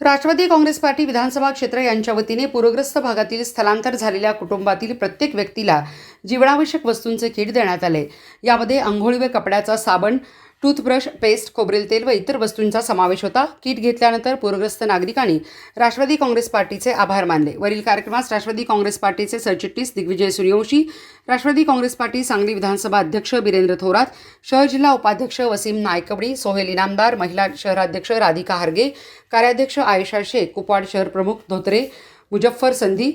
Rashtrawadi Congress party विधानसभा क्षेत्र यांच्या वतीने पूरग्रस्त भागातील स्थलांतर झालेल्या कुटुंबातील प्रत्येक व्यक्तीला जीवनावश्यक वस्तूंचे किट देण्यात आले. यामध्ये आंघोळी व कपड्याचा साबण टूथब्रश पेस्ट खोबरेल तेल व इतर वस्तूंचा समावेश होता. किट घेतल्यानंतर पूरग्रस्त नागरिकांनी राष्ट्रवादी काँग्रेस पार्टीचे आभार मानले. वरील कार्यक्रमास राष्ट्रवादी काँग्रेस पार्टीचे सरचिटणीस दिग्विजय सूर्यवंशी राष्ट्रवादी काँग्रेस पार्टी सांगली विधानसभा अध्यक्ष बिरेंद्र थोरात शहर जिल्हा उपाध्यक्ष वसीम नायकवडी सोहेल इनामदार महिला शहराध्यक्ष राधिका हार्गे कार्याध्यक्ष आयशा शेख कुपवाड शहर प्रमुख धोत्रे मुजफ्फर संधी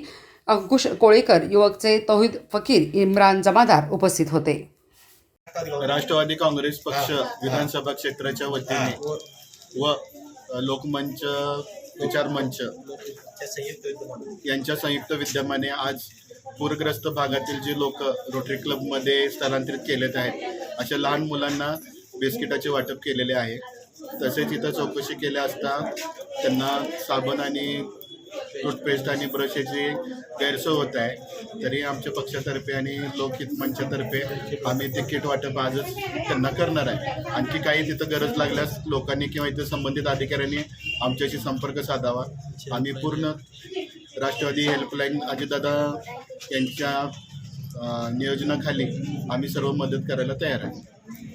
अंकुश कोळेकर युवकचे तौहिद फकीर इम्रान जमादार उपस्थित होते. राष्ट्रवादी काँग्रेस पक्ष विधानसभा क्षेत्राच्या वतीने व लोकमंच विचार मंच यांच्या संयुक्त विद्यमाने आज पूरग्रस्त भागातील जे लोक रोटरी क्लबमध्ये स्थलांतरित केलेत आहेत अशा लहान मुलांना बिस्किटाचे वाटप केलेले आहे. तसेच इथं चौकशी केल्या असता त्यांना साबण आणि टूथपेस्ट आणि ब्रश याची गैरसोय होत आहे. तरी आमच्या पक्षातर्फे आणि लोकहित मंचातर्फे आम्ही ते किट वाटप आजच त्यांना करणार आहे. आणखी काही तिथं गरज लागल्यास लोकांनी किंवा इथं संबंधित अधिकाऱ्यांनी आमच्याशी संपर्क साधावा. आम्ही पूर्ण राष्ट्रवादी हेल्पलाईन अजितदादा यांच्या नियोजनाखाली आम्ही सर्व मदत करायला तयार आहे.